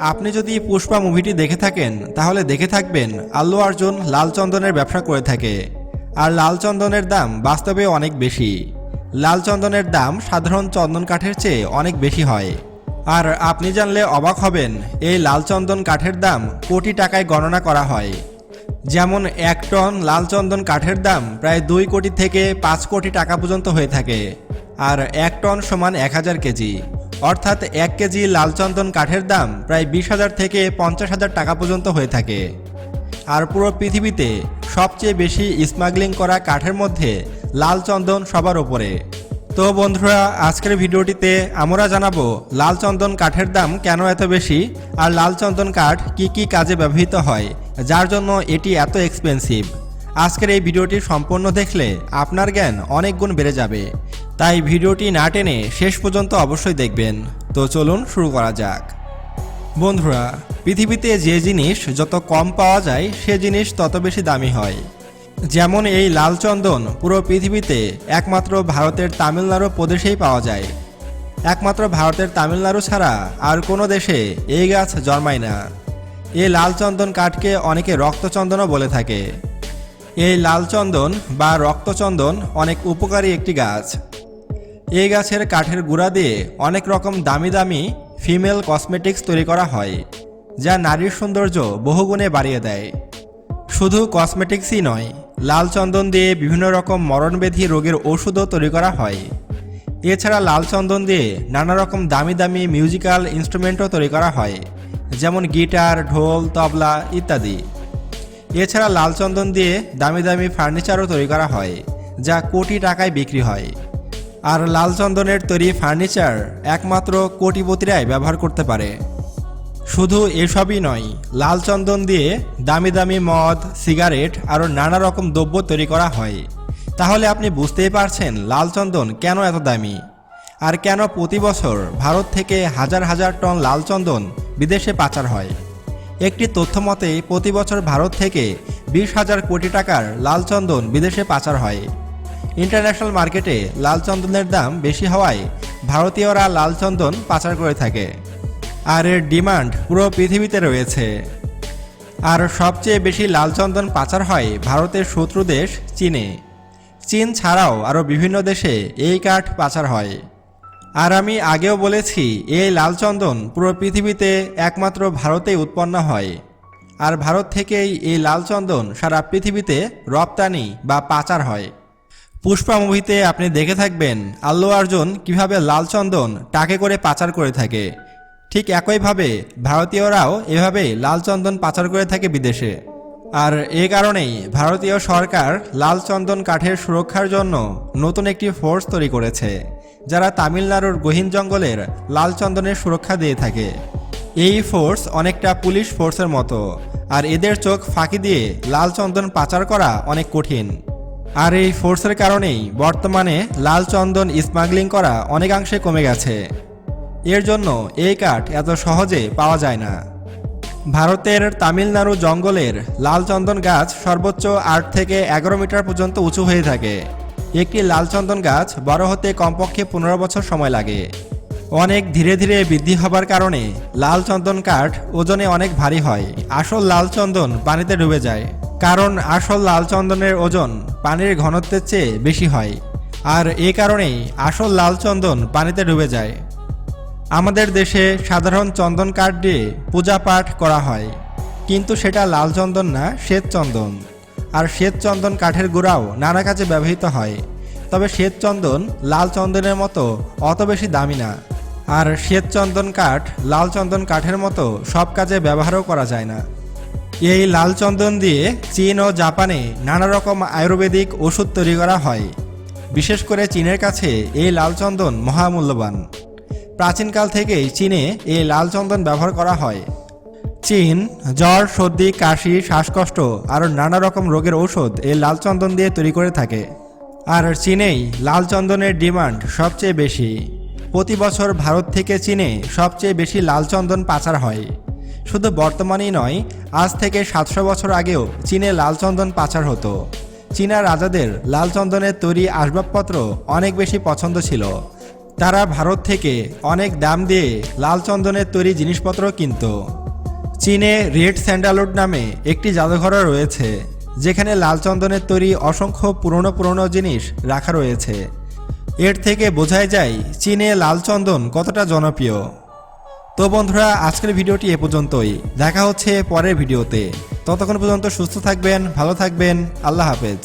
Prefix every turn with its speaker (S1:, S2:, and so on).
S1: আপনি যদি পুষ্পা মুভিটি দেখে থাকেন, তাহলে দেখে থাকবেন আল্লু অর্জুন লাল চন্দনের ব্যবসা করে থাকে। আর লাল চন্দনের দাম বাস্তবে অনেক বেশি। লাল চন্দনের দাম সাধারণ চন্দন কাঠের চেয়ে অনেক বেশি হয়। আর আপনি জানলে অবাক হবেন, এই লাল চন্দন কাঠের দাম কোটি টাকায় গণনা করা হয়। যেমন এক টন লাল চন্দন কাঠের দাম প্রায় দুই কোটি থেকে পাঁচ কোটি টাকা পর্যন্ত হয়ে থাকে। আর এক টন সমান এক হাজার কেজি। অর্থাৎ এক কেজি লাল চন্দন কাঠের দাম প্রায় বিশ হাজার থেকে পঞ্চাশ হাজার টাকা পর্যন্ত হয়ে থাকে। আর পুরো পৃথিবীতে সবচেয়ে বেশি স্মাগলিং করা কাঠের মধ্যে লাল চন্দন সবার ওপরে। তো বন্ধুরা, আজকের ভিডিওটিতে আমরা জানাব লাল চন্দন কাঠের দাম কেন এত বেশি আর লাল চন্দন কাঠ কি কি কাজে ব্যবহৃত হয়, যার জন্য এটি এত এক্সপেন্সিভ আজকের এই ভিডিওটি সম্পূর্ণ দেখলে আপনার জ্ঞান অনেক গুণ বেড়ে যাবে। তাই ভিডিওটি না টেনে শেষ পর্যন্ত অবশ্যই দেখবেন। তো চলুন শুরু করা যাক। বন্ধুরা, পৃথিবীতে যে জিনিস যত কম পাওয়া যায়, সে জিনিস তত বেশি দামি হয়। যেমন এই লাল চন্দন পুরো পৃথিবীতে একমাত্র ভারতের তামিলনাড়ু প্রদেশেই পাওয়া যায়। একমাত্র ভারতের তামিলনাড়ু ছাড়া আর কোনো দেশে এই গাছ জন্মায় না। এই লাল চন্দন কাঠকে অনেকে রক্তচন্দনও বলে থাকে। এই লাল চন্দন বা রক্তচন্দন অনেক উপকারী একটি গাছ। এই গাছের কাঠের গুঁড়া দিয়ে অনেক রকম দামি দামি ফিমেল কসমেটিক্স তৈরি করা হয়, যা নারীর সৌন্দর্য বহুগুণে বাড়িয়ে দেয়। শুধু কসমেটিক্সই নয়, লাল চন্দন দিয়ে বিভিন্ন রকম মরণব্যাধি রোগের ওষুধও তৈরি করা হয়। এছাড়া লাল চন্দন দিয়ে নানা রকম দামি দামি মিউজিক্যাল ইনস্ট্রুমেন্টও তৈরি করা হয়, যেমন গিটার, ঢোল, তবলা ইত্যাদি। এছাড়া লাল চন্দন দিয়ে দামি দামি ফার্নিচারও তৈরি করা হয়, যা কোটি টাকায় বিক্রি হয়। আর লাল চন্দনের তৈরি ফার্নিচার একমাত্র কোটিপতিরাই ব্যবহার করতে পারে। শুধু এসবই নয় লাল চন্দন দিয়ে দামি দামি মদ, সিগারেট আরও নানা রকম দ্রব্য তৈরি করা হয়। তাহলে আপনি বুঝতেই পারছেন লাল চন্দন কেন এত দামি। আর কেন প্রতি বছর ভারত থেকে হাজার হাজার টন লাল চন্দন বিদেশে পাচার হয়। একটি তথ্য মতে, প্রতি বছর ভারত থেকে বিশ হাজার কোটি টাকার লাল চন্দন বিদেশে পাচার হয়। ইন্টারন্যাশনাল মার্কেটে লাল চন্দনের দাম বেশি হওয়ায় ভারতীয়রা লাল চন্দন পাচার করে থাকে। আর এর ডিমান্ড পুরো পৃথিবীতে রয়েছে। আর সবচেয়ে বেশি লাল চন্দন পাচার হয় ভারতের শত্রু দেশ চীনে। চীন ছাড়াও আরও বিভিন্ন দেশে এই কাঠ পাচার হয়। আর আমি আগেও বলেছি, এই লাল চন্দন পুরো পৃথিবীতে একমাত্র ভারতেই উৎপন্ন হয়। আর ভারত থেকেই এই লাল চন্দন সারা পৃথিবীতে রপ্তানি বা পাচার হয়। পুষ্পা মুভিতে আপনি দেখে থাকবেন আল্লু অর্জুন কীভাবে লাল চন্দন টাকে করে পাচার করে থাকে। ঠিক একইভাবে ভারতীয়রাও এভাবে লাল চন্দন পাচার করে থাকে বিদেশে। আর এ কারণেই ভারতীয় সরকার লাল চন্দন কাঠের সুরক্ষার জন্য নতুন একটি ফোর্স তৈরি করেছে, যারা তামিলনাড়ুর গহীন জঙ্গলের লাল চন্দনের সুরক্ষা দিয়ে থাকে। এই ফোর্স অনেকটা পুলিশ ফোর্সের মতো, আর এদের চোখ ফাঁকি দিয়ে লাল চন্দন পাচার করা অনেক কঠিন। আর এই ফোর্সের কারণেই বর্তমানে লাল চন্দন স্মাগলিং করা অনেকাংশে কমে গেছে। এর জন্য এই কাঠ এত সহজে পাওয়া যায় না। ভারতের তামিলনাড়ু জঙ্গলের লাল চন্দন গাছ সর্বোচ্চ আট থেকে এগারো মিটার পর্যন্ত উঁচু হয়ে থাকে। একটি লাল চন্দন গাছ বড় হতে কমপক্ষে পনেরো বছর সময় লাগে। অনেক ধীরে ধীরে বৃদ্ধি হবার কারণে লাল চন্দন কাঠ ওজনে অনেক ভারী হয়। আসল লাল চন্দন পানিতে ডুবে যায়। কারণ আসল লাল চন্দনের ওজন পানির ঘনত্বের চেয়ে বেশি হয়। আর এ কারণেই আসল লাল চন্দন পানিতে ডুবে যায়। আমাদের দেশে সাধারণ চন্দন কাঠ দিয়ে পূজা পাঠ করা হয়। কিন্তু সেটা লাল চন্দন না, শ্বেত চন্দন। আর শ্বেত চন্দন কাঠের গুঁড়াও নানা কাজে ব্যবহৃত হয়। তবে শ্বেত চন্দন লাল চন্দনের মতো অত বেশি দামি না। আর শ্বেত চন্দন কাঠ লাল চন্দন কাঠের মতো সব কাজে ব্যবহারও করা যায় না। এই লাল চন্দন দিয়ে চীন ও জাপানে নানা রকম আয়ুর্বেদিক ওষুধ তৈরি করা হয়। বিশেষ করে চীনের কাছে এই লাল চন্দন মহামূল্যবান। প্রাচীনকাল থেকেই চীনে এই লাল চন্দন ব্যবহার করা হয়। চীন, জ্বর, সর্দি, কাশি, শ্বাসকষ্ট আরও নানা রকম রোগের ঔষধ এই লাল চন্দন দিয়ে তৈরি করে থাকে। আর চীনেই লাল চন্দনের ডিমান্ড সবচেয়ে বেশি। প্রতি বছর ভারত থেকে চীনে সবচেয়ে বেশি লাল চন্দন পাচার হয়। শুধু বর্তমানেই নয়, আজ থেকে সাতশো বছর আগেও চীনে লাল চন্দন পাচার হতো। চীনা রাজাদের লাল চন্দনের তৈরি আসবাবপত্র অনেক বেশি পছন্দ ছিল। তারা ভারত থেকে অনেক দাম দিয়ে লাল চন্দনের তৈরি জিনিসপত্র কিনত। চীনে রেড স্যান্ডালউড নামে একটি জাদুঘরও রয়েছে, যেখানে লাল চন্দনের তৈরি অসংখ্য পুরনো পুরনো জিনিস রাখা রয়েছে। এর থেকে বোঝাই যায়, চীনে লাল চন্দন কতটা জনপ্রিয়। তো বন্ধুরা, আজকের ভিডিওটি এ পর্যন্তই। দেখা হচ্ছে পরের ভিডিওতে। ততক্ষণ পর্যন্ত সুস্থ থাকবেন, ভালো থাকবেন। আল্লাহ হাফেজ।